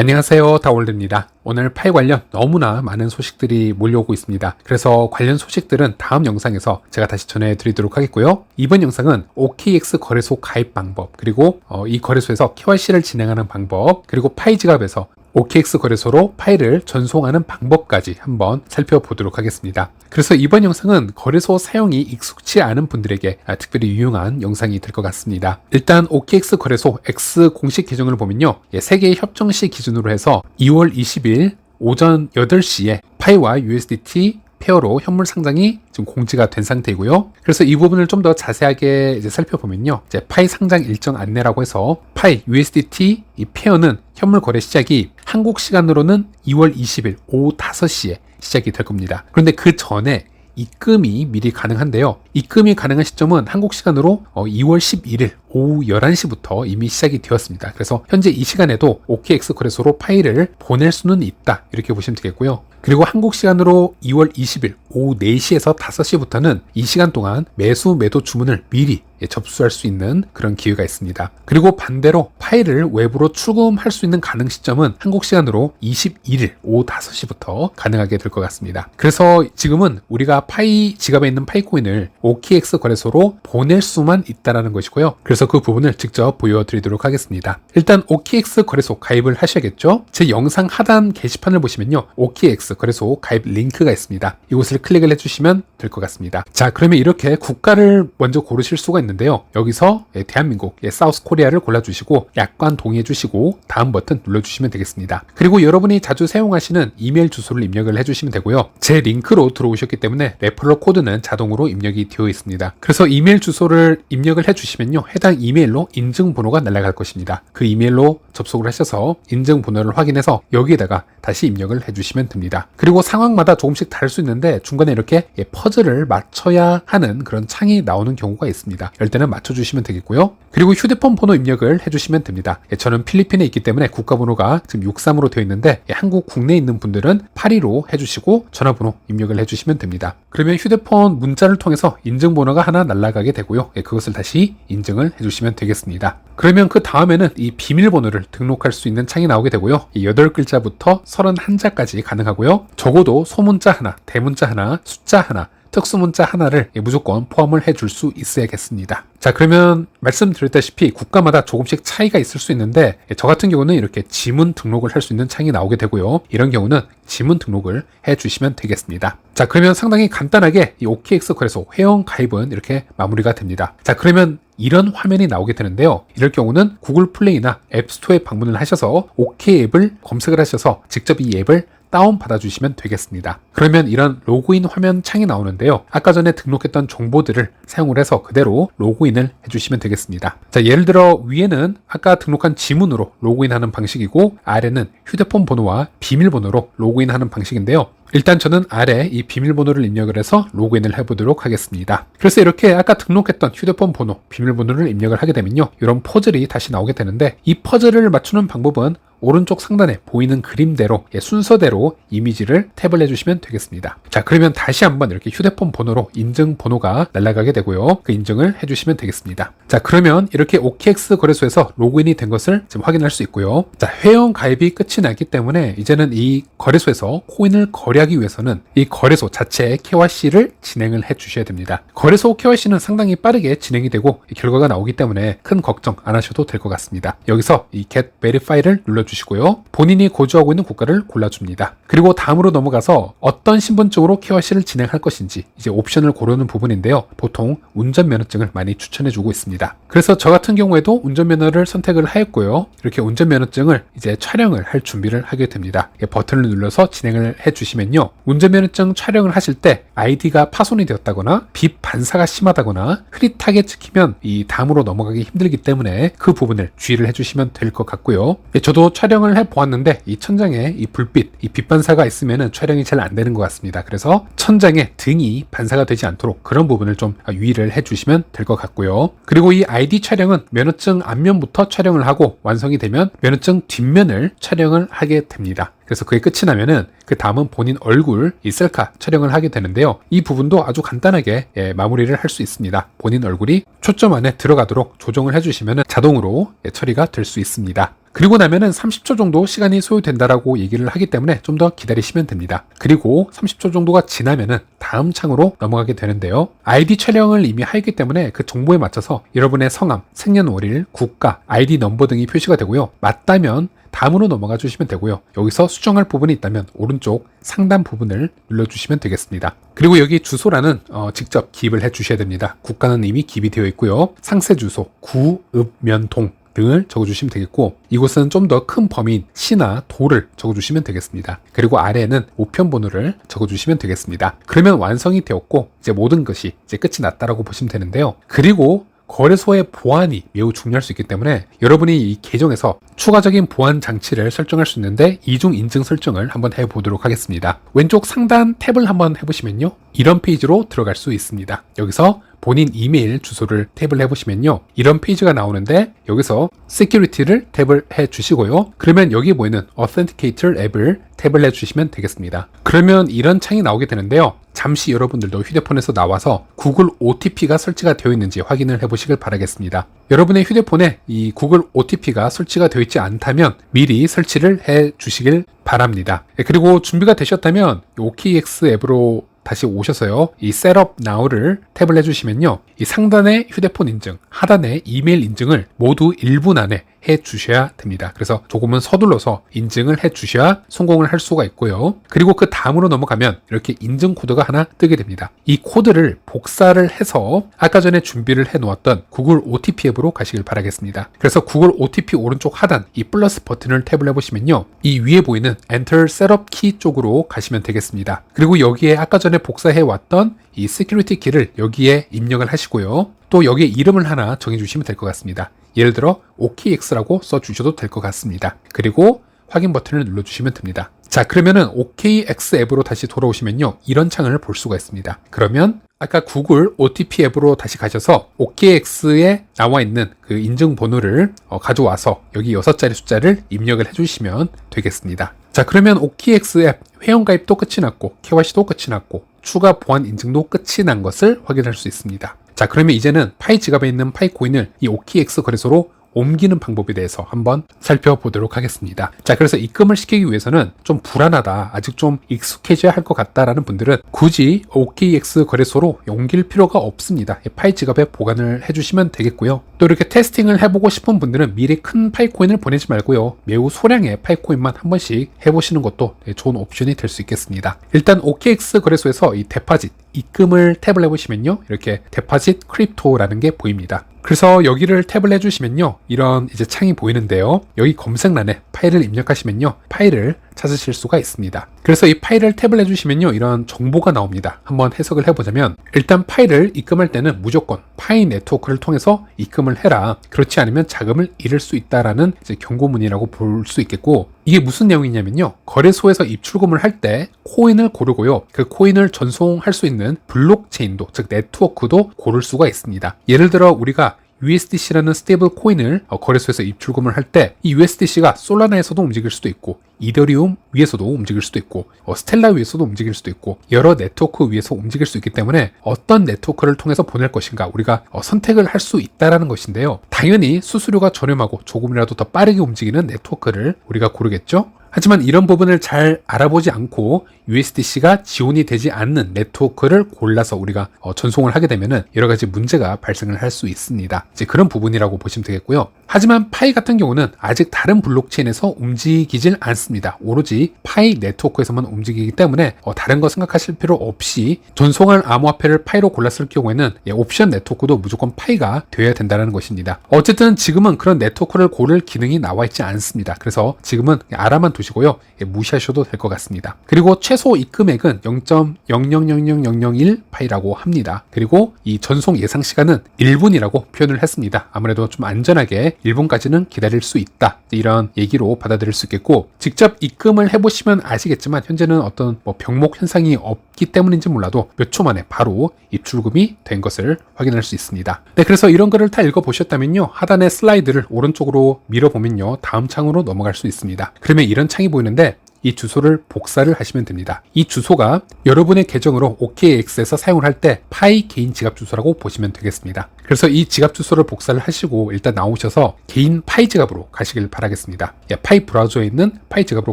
안녕하세요. 다올드입니다. 오늘 파이 관련 너무나 많은 소식들이 몰려오고 있습니다. 그래서 관련 소식들은 다음 영상에서 제가 다시 전해드리도록 하겠고요. 이번 영상은 OKX 거래소 가입 방법, 그리고 어, 이 거래소에서 KYC를 진행하는 방법, 그리고 파이 지갑에서 OKX 거래소로 파일을 전송하는 방법까지 한번 살펴보도록 하겠습니다. 그래서 이번 영상은 거래소 사용이 익숙치 않은 분들에게 아, 특별히 유용한 영상이 될 것 같습니다. 일단 OKX 거래소 X 공식 계정을 보면요. 예, 세계 협정시 기준으로 해서 2월 20일 오전 8시에 파이와 USDT 페어로 현물 상장이 지금 공지가 된 상태이고요. 그래서 이 부분을 좀 더 자세하게 이제 살펴보면요. 이제 파이 상장 일정 안내라고 해서 파이 USDT 이 페어는 현물 거래 시작이 한국 시간으로는 2월 20일 오후 5시에 시작이 될 겁니다. 그런데 그 전에 입금이 미리 가능한데요. 입금이 가능한 시점은 한국 시간으로 2월 11일 오후 11시부터 이미 시작이 되었습니다. 그래서 현재 이 시간에도 OKX 거래소로 파일을 보낼 수는 있다. 이렇게 보시면 되겠고요. 그리고 한국 시간으로 2월 20일 오후 4시에서 5시부터는 이 시간 동안 매수 매도 주문을 미리 접수할 수 있는 그런 기회가 있습니다. 그리고 반대로 파일을 외부로 출금할 수 있는 가능 시점은 한국 시간으로 21일 오후 5시부터 가능하게 될 것 같습니다. 그래서 지금은 우리가 파이 지갑에 있는 파이코인을 OKX 거래소로 보낼 수만 있다라는 것이고요. 그래서 그 부분을 직접 보여드리도록 하겠습니다. 일단 OKX 거래소 가입을 하셔야겠죠? 제 영상 하단 게시판을 보시면요. OKX 거래소 가입 링크가 있습니다. 이곳을 클릭을 해주시면 될 것 같습니다. 자, 그러면 이렇게 국가를 먼저 고르실 수가 있는데요. 여기서 예, 대한민국, 예, 사우스 코리아를 골라주시고 약관 동의해주시고 다음 버튼 눌러주시면 되겠습니다. 그리고 여러분이 자주 사용하시는 이메일 주소를 입력을 해주시면 되고요. 제 링크로 들어오셨기 때문에 레퍼럴 코드는 자동으로 입력이 되어 있습니다. 그래서 이메일 주소를 입력을 해주시면요. 해당 이메일로 인증 번호가 날아갈 것입니다. 그 이메일로 접속을 하셔서 인증 번호를 확인해서 여기에다가 다시 입력을 해주시면 됩니다. 그리고 상황마다 조금씩 다를 수 있는데 중간에 이렇게 예, 퍼즐을 맞춰야 하는 그런 창이 나오는 경우가 있습니다. 이럴 때는 맞춰주시면 되겠고요. 그리고 휴대폰 번호 입력을 해주시면 됩니다. 예, 저는 필리핀에 있기 때문에 국가번호가 지금 63으로 되어 있는데 예, 한국 국내에 있는 분들은 82로 해주시고 전화번호 입력을 해주시면 됩니다. 그러면 휴대폰 문자를 통해서 인증번호가 하나 날아가게 되고요. 그것을 다시 인증을 해주시면 되겠습니다. 그러면 그 다음에는 이 비밀번호를 등록할 수 있는 창이 나오게 되고요. 이 8글자부터 31자까지 가능하고요. 적어도 소문자 하나, 대문자 하나, 숫자 하나, 특수 문자 하나를 무조건 포함을 해줄 수 있어야겠습니다. 자, 그러면 말씀드렸다시피 국가마다 조금씩 차이가 있을 수 있는데 저 같은 경우는 이렇게 지문 등록을 할 수 있는 창이 나오게 되고요. 이런 경우는 지문 등록을 해 주시면 되겠습니다. 자, 그러면 상당히 간단하게 이 OKX 거래소 회원 가입은 이렇게 마무리가 됩니다. 자, 그러면 이런 화면이 나오게 되는데요. 이럴 경우는 구글 플레이나 앱스토어에 방문을 하셔서 OK 앱을 검색을 하셔서 직접 이 앱을 다운받아 주시면 되겠습니다. 그러면 이런 로그인 화면 창이 나오는데요. 아까 전에 등록했던 정보들을 사용을 해서 그대로 로그인을 해주시면 되겠습니다. 자, 예를 들어 위에는 아까 등록한 지문으로 로그인하는 방식이고 아래는 휴대폰 번호와 비밀번호로 로그인하는 방식인데요. 일단 저는 아래 이 비밀번호를 입력을 해서 로그인을 해보도록 하겠습니다. 그래서 이렇게 아까 등록했던 휴대폰 번호, 비밀번호를 입력을 하게 되면요. 이런 퍼즐이 다시 나오게 되는데 이 퍼즐을 맞추는 방법은 오른쪽 상단에 보이는 그림대로 예, 순서대로 이미지를 탭을 해주시면 되겠습니다. 자 그러면 다시 한번 이렇게 휴대폰 번호로 인증 번호가 날아가게 되고요. 그 인증을 해주시면 되겠습니다. 자 그러면 이렇게 OKX 거래소에서 로그인이 된 것을 지금 확인할 수 있고요. 자 회원 가입이 끝이 났기 때문에 이제는 이 거래소에서 코인을 거래하기 위해서는 이 거래소 자체의 KYC를 진행을 해 주셔야 됩니다. 거래소 KYC는 상당히 빠르게 진행이 되고 결과가 나오기 때문에 큰 걱정 안 하셔도 될 것 같습니다. 여기서 이 Get Verify를 눌러 주시 고요. 본인이 거주하고 있는 국가를 골라줍니다. 그리고 다음으로 넘어가서 어떤 신분증으로 KYC를 진행할 것인지 이제 옵션을 고르는 부분인데요. 보통 운전면허증을 많이 추천해주고 있습니다. 그래서 저 같은 경우에도 운전면허를 선택을 하였고요. 이렇게 운전면허증을 이제 촬영을 할 준비를 하게 됩니다. 버튼을 눌러서 진행을 해주시면요. 운전면허증 촬영을 하실 때 아이디가 파손이 되었다거나 빛 반사가 심하다거나 흐릿하게 찍히면 이 다음으로 넘어가기 힘들기 때문에 그 부분을 주의를 해주시면 될 것 같고요. 예, 저도 촬영을 해 보았는데 이 천장에 이 불빛, 이 빛 반사가 있으면 촬영이 잘 안 되는 것 같습니다. 그래서 천장에 등이 반사가 되지 않도록 그런 부분을 좀 유의를 해 주시면 될 것 같고요. 그리고 이 아이디 촬영은 면허증 앞면부터 촬영을 하고 완성이 되면 면허증 뒷면을 촬영을 하게 됩니다. 그래서 그게 끝이 나면은 그 다음은 본인 얼굴 이 셀카 촬영을 하게 되는데요. 이 부분도 아주 간단하게 예, 마무리를 할 수 있습니다. 본인 얼굴이 초점 안에 들어가도록 조정을 해주시면 자동으로 예, 처리가 될 수 있습니다. 그리고 나면은 30초 정도 시간이 소요된다라고 얘기를 하기 때문에 좀 더 기다리시면 됩니다. 그리고 30초 정도가 지나면은 다음 창으로 넘어가게 되는데요. 아이디 촬영을 이미 하기 때문에 그 정보에 맞춰서 여러분의 성함, 생년월일, 국가, 아이디 넘버 등이 표시가 되고요. 맞다면 다음으로 넘어가 주시면 되고요. 여기서 수정할 부분이 있다면 오른쪽 상단 부분을 눌러주시면 되겠습니다. 그리고 여기 주소란은 어, 직접 기입을 해 주셔야 됩니다. 국가는 이미 기입이 되어 있고요. 상세 주소, 구, 읍, 면, 동 등을 적어주시면 되겠고 이곳은 좀 더 큰 범위인 시나 도를 적어주시면 되겠습니다. 그리고 아래에는 우편 번호를 적어주시면 되겠습니다. 그러면 완성이 되었고 이제 모든 것이 이제 끝이 났다라고 보시면 되는데요. 그리고 거래소의 보안이 매우 중요할 수 있기 때문에 여러분이 이 계정에서 추가적인 보안 장치를 설정할 수 있는데 이중 인증 설정을 한번 해보도록 하겠습니다. 왼쪽 상단 탭을 한번 해보시면요. 이런 페이지로 들어갈 수 있습니다. 여기서 본인 이메일 주소를 탭을 해보시면요. 이런 페이지가 나오는데 여기서 Security를 탭을 해 주시고요. 그러면 여기 보이는 Authenticator 앱을 탭을 해 주시면 되겠습니다. 그러면 이런 창이 나오게 되는데요. 잠시 여러분들도 휴대폰에서 나와서 구글 OTP가 설치가 되어 있는지 확인을 해 보시길 바라겠습니다. 여러분의 휴대폰에 이 구글 OTP가 설치가 되어 있지 않다면 미리 설치를 해 주시길 바랍니다. 예, 그리고 준비가 되셨다면 OKX 앱으로 다시 오셔서요. 이 Setup Now를 탭을 해주시면요. 이 상단의 휴대폰 인증, 하단의 이메일 인증을 모두 1분 안에 해 주셔야 됩니다. 그래서 조금은 서둘러서 인증을 해 주셔야 성공을 할 수가 있고요. 그리고 그 다음으로 넘어가면 이렇게 인증 코드가 하나 뜨게 됩니다. 이 코드를 복사를 해서 아까 전에 준비를 해 놓았던 구글 OTP 앱으로 가시길 바라겠습니다. 그래서 구글 OTP 오른쪽 하단 이 플러스 버튼을 탭을 해 보시면요. 이 위에 보이는 Enter Setup Key 쪽으로 가시면 되겠습니다. 그리고 여기에 아까 전에 복사해 왔던 이 Security 키를 여기에 입력을 하시고요. 또 여기에 이름을 하나 정해주시면 될 것 같습니다. 예를 들어 OKX라고 써주셔도 될 것 같습니다. 그리고 확인 버튼을 눌러주시면 됩니다. 자, 그러면은 OKX 앱으로 다시 돌아오시면요. 이런 창을 볼 수가 있습니다. 그러면 아까 구글 OTP 앱으로 다시 가셔서 OKX에 나와 있는 그 인증 번호를 어, 가져와서 여기 6자리 숫자를 입력을 해주시면 되겠습니다. 자, 그러면 OKX 앱 회원가입도 끝이 났고 KYC도 끝이 났고 추가 보안 인증도 끝이 난 것을 확인할 수 있습니다. 자, 그러면 이제는 파이 지갑에 있는 파이 코인을 이 OKX 거래소로 옮기는 방법에 대해서 한번 살펴보도록 하겠습니다. 자, 그래서 입금을 시키기 위해서는 좀 불안하다, 아직 좀 익숙해져야 할 것 같다라는 분들은 굳이 OKX 거래소로 옮길 필요가 없습니다. 파이 지갑에 보관을 해주시면 되겠고요. 또 이렇게 테스팅을 해보고 싶은 분들은 미리 큰 파이코인을 보내지 말고요. 매우 소량의 파이코인만 한 번씩 해보시는 것도 좋은 옵션이 될 수 있겠습니다. 일단 OKX 거래소에서 이 데파짓, 입금을 탭을 해보시면요. 이렇게 데파짓 크립토라는 게 보입니다. 그래서 여기를 탭을 해주시면요. 이런 이제 창이 보이는데요. 여기 검색란에 파일을 입력하시면요. 파일을 찾으실 수가 있습니다. 그래서 이 파일을 탭을 해주시면요. 이런 정보가 나옵니다. 한번 해석을 해보자면 일단 파일을 입금할 때는 무조건 파이 네트워크를 통해서 입금을 해라. 그렇지 않으면 자금을 잃을 수 있다라는 경고문이라고 볼 수 있겠고 이게 무슨 내용이냐면요. 거래소에서 입출금을 할 때 코인을 고르고요. 그 코인을 전송할 수 있는 블록체인도 즉 네트워크도 고를 수가 있습니다. 예를 들어 우리가 USDC라는 스테이블 코인을 어, 거래소에서 입출금을 할 때 이 USDC가 솔라나에서도 움직일 수도 있고 이더리움 위에서도 움직일 수도 있고 어, 스텔라 위에서도 움직일 수도 있고 여러 네트워크 위에서 움직일 수 있기 때문에 어떤 네트워크를 통해서 보낼 것인가 우리가 어, 선택을 할 수 있다라는 것인데요. 당연히 수수료가 저렴하고 조금이라도 더 빠르게 움직이는 네트워크를 우리가 고르겠죠. 하지만 이런 부분을 잘 알아보지 않고 USDC가 지원이 되지 않는 네트워크를 골라서 우리가 어, 전송을 하게 되면은 여러 가지 문제가 발생을 할 수 있습니다. 이제 그런 부분이라고 보시면 되겠고요. 하지만 파이 같은 경우는 아직 다른 블록체인에서 움직이질 않습니다. 오로지 파이 네트워크에서만 움직이기 때문에 어, 다른 거 생각하실 필요 없이 전송할 암호화폐를 파이로 골랐을 경우에는 예, 옵션 네트워크도 무조건 파이가 되어야 된다는 것입니다. 어쨌든 지금은 그런 네트워크를 고를 기능이 나와 있지 않습니다. 그래서 지금은 알아만 두시고요. 예, 무시하셔도 될 것 같습니다. 그리고 최소 입금액은 0.0000001 파이라고 합니다. 그리고 이 전송 예상 시간은 1분이라고 표현을 했습니다. 아무래도 좀 안전하게 1분까지는 기다릴 수 있다. 이런 얘기로 받아들일 수 있겠고 직접 입금을 해보시면 아시겠지만 현재는 어떤 뭐 병목 현상이 없기 때문인지 몰라도 몇 초 만에 바로 입출금이 된 것을 확인할 수 있습니다. 네, 그래서 이런 거를 다 읽어보셨다면요. 하단의 슬라이드를 오른쪽으로 밀어보면요. 다음 창으로 넘어갈 수 있습니다. 그러면 이런 창이 보이는데 이 주소를 복사를 하시면 됩니다. 이 주소가 여러분의 계정으로 OKX에서 사용을 할 때 파이 개인 지갑 주소라고 보시면 되겠습니다. 그래서 이 지갑 주소를 복사를 하시고 일단 나오셔서 개인 파이 지갑으로 가시길 바라겠습니다. 예, 파이 브라우저에 있는 파이 지갑으로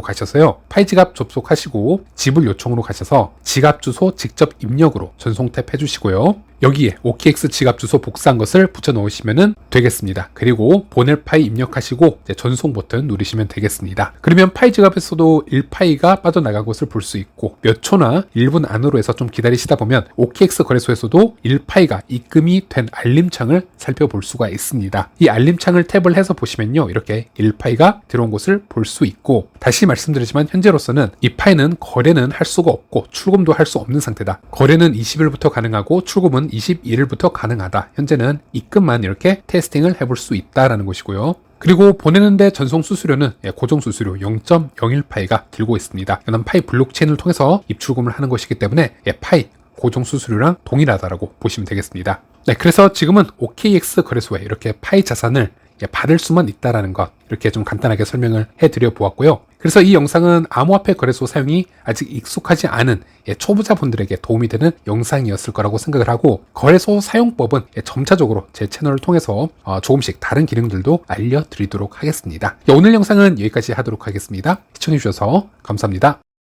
가셔서요. 파이 지갑 접속하시고 지불 요청으로 가셔서 지갑 주소 직접 입력으로 전송 탭 해주시고요. 여기에 OKX 지갑 주소 복사한 것을 붙여 넣으시면 되겠습니다. 그리고 보낼 파이 입력하시고 전송 버튼 누르시면 되겠습니다. 그러면 파이 지갑에서도 1파이가 빠져나간 것을 볼 수 있고 몇 초나 1분 안으로 해서 좀 기다리시다 보면 OKX 거래소에서도 1파이가 입금이 된 알림창을 살펴볼 수가 있습니다. 이 알림창을 탭을 해서 보시면요. 이렇게 1파이가 들어온 것을 볼 수 있고 다시 말씀드리지만 현재로서는 이 파이는 거래는 할 수가 없고 출금도 할 수 없는 상태다. 거래는 20일부터 가능하고 출금은 22일부터 가능하다. 현재는 입금만 이렇게 테스팅을 해볼 수 있다라는 것이고요. 그리고 보내는데 전송 수수료는 예, 고정 수수료 0.01파이가 들고 있습니다. 이건 파이 블록체인을 통해서 입출금을 하는 것이기 때문에 예, 파이 고정 수수료랑 동일하다라고 보시면 되겠습니다. 네, 그래서 지금은 OKX 거래소에 이렇게 파이 자산을 예, 받을 수만 있다라는 것 이렇게 좀 간단하게 설명을 해드려 보았고요. 그래서 이 영상은 암호화폐 거래소 사용이 아직 익숙하지 않은 예, 초보자분들에게 도움이 되는 영상이었을 거라고 생각을 하고 거래소 사용법은 예, 점차적으로 제 채널을 통해서 어, 조금씩 다른 기능들도 알려드리도록 하겠습니다. 예, 오늘 영상은 여기까지 하도록 하겠습니다. 시청해주셔서 감사합니다.